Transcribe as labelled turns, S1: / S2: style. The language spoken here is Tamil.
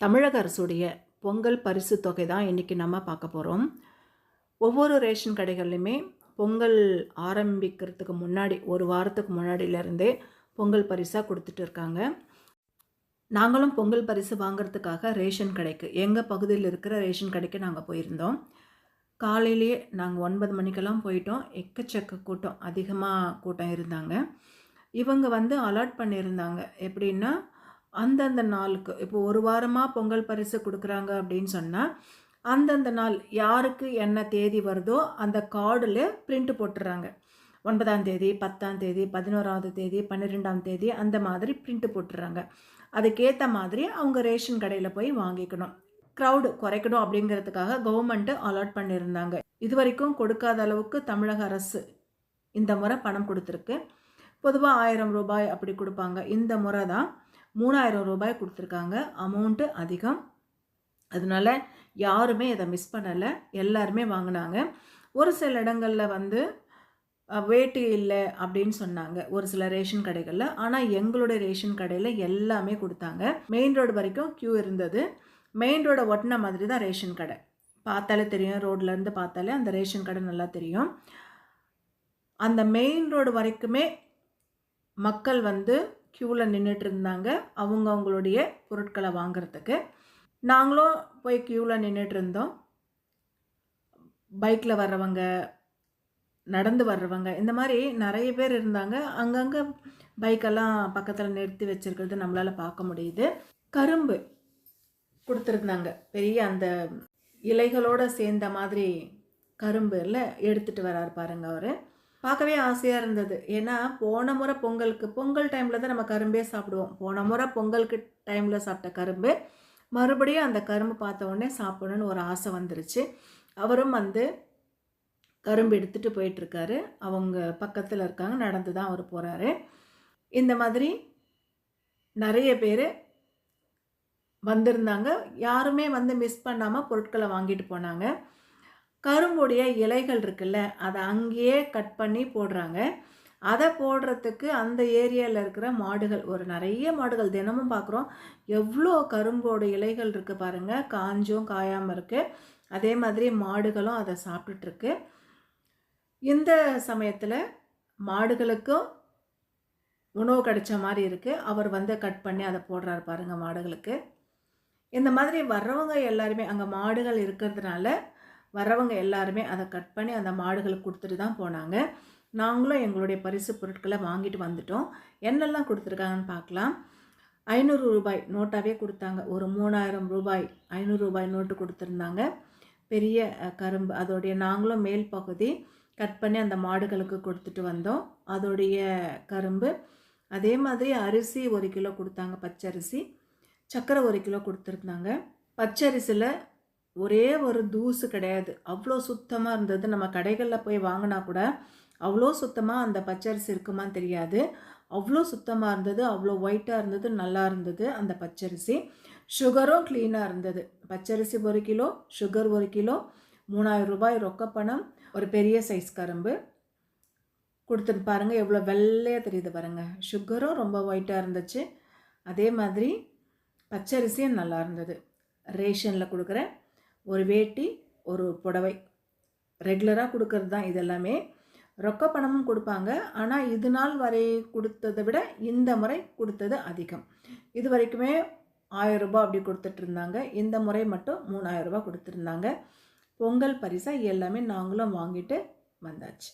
S1: தமிழக அரசுடைய பொங்கல் பரிசு தொகை தான் இன்றைக்கி நம்ம பார்க்க போகிறோம் ஒவ்வொரு ரேஷன் கடைகள்லையுமே பொங்கல் ஆரம்பிக்கிறதுக்கு முன்னாடி ஒரு வாரத்துக்கு முன்னாடியிலேருந்தே பொங்கல் பரிசாக கொடுத்துட்டு இருக்காங்க. நாங்களும் பொங்கல் பரிசு வாங்குறதுக்காக ரேஷன் கடைக்கு எங்கள் பகுதியில் இருக்கிற ரேஷன் கடைக்கு நாங்கள் போயிருந்தோம். காலையிலேயே நாங்கள் ஒன்பது மணிக்கெல்லாம் போயிட்டோம். எக்கச்சக்க கூட்டம் அதிகமாக கூட்டம் இருந்தாங்க. இவங்க வந்து அலாட் பண்ணியிருந்தாங்க. எப்படின்னா அந்தந்த நாளுக்கு இப்போ ஒரு வாரமாக பொங்கல் பரிசு கொடுக்குறாங்க அப்படின்னு சொன்னால் அந்தந்த நாள் யாருக்கு என்ன தேதி வருதோ அந்த கார்டில் பிரிண்ட் போட்டுறாங்க. ஒன்பதாம் தேதி பத்தாம் தேதி பதினோராவது தேதி பன்னிரெண்டாம் தேதி அந்த மாதிரி பிரிண்ட் போட்டுறாங்க. அதுக்கேற்ற மாதிரி அவங்க ரேஷன் கடையில் போய் வாங்கிக்கணும். க்ரௌடு குறைக்கணும் அப்படிங்கிறதுக்காக கவர்மெண்ட்டு அலாட் பண்ணியிருந்தாங்க. இது வரைக்கும் கொடுக்காத அளவுக்கு தமிழக அரசு இந்த முறை பணம் கொடுத்துருக்கு. பொதுவாக ஆயிரம் ரூபாய் அப்படி கொடுப்பாங்க. இந்த முறை தான் மூணாயிரம் ரூபாய் கொடுத்துருக்காங்க. அமௌண்ட்டு அதிகம். அதனால் யாருமே இதை மிஸ் பண்ணலை. எல்லாருமே வாங்கினாங்க. ஒரு சில இடங்களில் வந்து வேட்டு இல்லை அப்படின்னு சொன்னாங்க. ஒரு சில ரேஷன் கடைகளில். ஆனால் எங்களுடைய ரேஷன் கடையில் எல்லாமே கொடுத்தாங்க. மெயின் ரோடு வரைக்கும் க்யூ இருந்தது. மெயின் ரோடை ஒட்டின மாதிரி தான் ரேஷன் கடை. பார்த்தாலே தெரியும். ரோட்லேருந்து பார்த்தாலே அந்த ரேஷன் கடை நல்லா தெரியும். அந்த மெயின் ரோடு வரைக்குமே மக்கள் வந்து க்யூவில் நின்றுட்டு இருந்தாங்க அவங்க அவங்களுடைய பொருட்களை வாங்குறதுக்கு. நாங்களும் போய் க்யூவில் நின்றுட்டு இருந்தோம் பைக்கில் வர்றவங்க நடந்து வர்றவங்க இந்த மாதிரி நிறைய பேர் இருந்தாங்க. அங்கங்கே பைக்கெல்லாம் பக்கத்தில் நிறுத்தி வச்சுருக்கிறது நம்மளால் பார்க்க முடியுது. கரும்பு கொடுத்துருந்தாங்க. பெரிய அந்த இலைகளோடு சேர்ந்த மாதிரி கரும்பு இல்லை எடுத்துகிட்டு வரார் பாருங்க அவர். பார்க்கவே ஆசையாக இருந்தது. ஏன்னா போன முறை பொங்கலுக்கு பொங்கல் டைமில் தான் நம்ம கரும்பே சாப்பிடுவோம். போன முறை பொங்கலுக்கு டைமில் சாப்பிட்ட கரும்பு மறுபடியும் அந்த கரும்பு பார்த்த உடனே சாப்பிடணும்னு ஒரு ஆசை வந்துருச்சு. அவரும் வந்து கரும்பு எடுத்துகிட்டு போயிட்டுருக்காரு. அவங்க பக்கத்தில் இருக்காங்க. நடந்து தான் அவர் போகிறாரு இந்த மாதிரி நிறைய பேர் வந்திருந்தாங்க. யாருமே வந்து மிஸ் பண்ணாமல் பொருட்களை வாங்கிட்டு போனாங்க. கரும்புடைய இலைகள் இருக்குல்ல அதை அங்கேயே கட் பண்ணி போடுறாங்க. அதை போடுறதுக்கு அந்த ஏரியாவில் இருக்கிற மாடுகள் ஒரு நிறைய மாடுகள் தினமும் பார்க்குறோம் எவ்வளோ கரும்போட இலைகள் இருக்குது பாருங்கள் காஞ்சும் காயாமல் இருக்குது அதே மாதிரி மாடுகளும் அதை சாப்பிட்டுட்ருக்கு. இந்த சமயத்தில் மாடுகளுக்கும் உணவு கிடைச்ச மாதிரி இருக்குது அவர் வந்து கட் பண்ணி அதை போடுறாரு பாருங்கள் மாடுகளுக்கு. இந்த மாதிரி வர்றவங்க எல்லாருமே அங்கே மாடுகள் இருக்கிறதுனால வரவங்க எல்லாருமே அதை கட் பண்ணி அந்த மாடுகளுக்கு கொடுத்துட்டு தான் போனாங்க. நாங்களும் எங்களுடைய பரிசு பொருட்களை வாங்கிட்டு வந்துட்டோம். என்னெல்லாம் கொடுத்துருக்காங்கன்னு பார்க்கலாம் ஐநூறு ரூபாய் நோட்டாகவே கொடுத்தாங்க. ஒரு மூணாயிரம் ரூபாய் ஐநூறு ரூபாய் நோட்டு கொடுத்துருந்தாங்க. பெரிய கரும்பு அதோடைய நாங்களும் மேல் பகுதி கட் பண்ணி அந்த மாடுகளுக்கு கொடுத்துட்டு வந்தோம். அதோடைய கரும்பு அதே மாதிரி அரிசி ஒரு கிலோ கொடுத்தாங்க பச்சரிசி. சர்க்கரை ஒரு கிலோ கொடுத்துருந்தாங்க. பச்சரிசியில் ஒரே ஒரு தூசு கிடையாது. அவ்வளோ சுத்தமாக இருந்தது. நம்ம கடைகளில் போய் வாங்கினா கூட அவ்வளோ சுத்தமாக அந்த பச்சரிசி இருக்குமான்னு தெரியாது. அவ்வளோ சுத்தமாக இருந்தது. அவ்வளோ ஒயிட்டாக இருந்தது. நல்லா இருந்தது அந்த பச்சரிசி. சுகரும் க்ளீனாக இருந்தது. பச்சரிசி ஒரு கிலோ சுகர் ஒரு கிலோ மூணாயிரம் ரூபாய் ரொக்க பணம் ஒரு பெரிய சைஸ் கரும்பு. கொடுத்துட்டு பாருங்கள் எவ்வளோ வெள்ளையாக தெரியுது பாருங்கள் சுகரும் ரொம்ப ஒயிட்டாக இருந்துச்சு. அதே மாதிரி பச்சரிசியும் நல்லா இருந்தது. ரேஷனில் கொடுக்குற ஒரு வேட்டி ஒரு புடவை. ரெகுலராக கொடுக்கறது தான் இதெல்லாமே. ரொக்க பணமும் கொடுப்பாங்க. ஆனால் இது நாள் வரை கொடுத்ததை விட இந்த முறை கொடுத்தது அதிகம். இது வரைக்குமே ஆயிரம் ரூபாய் அப்படி கொடுத்துட்டு இருந்தாங்க. இந்த முறை மட்டும் மூணாயிரம் ரூபாய் கொடுத்துருந்தாங்க பொங்கல் பரிசாக எல்லாமே நாங்களும் வாங்கிட்டு வந்தாச்சு.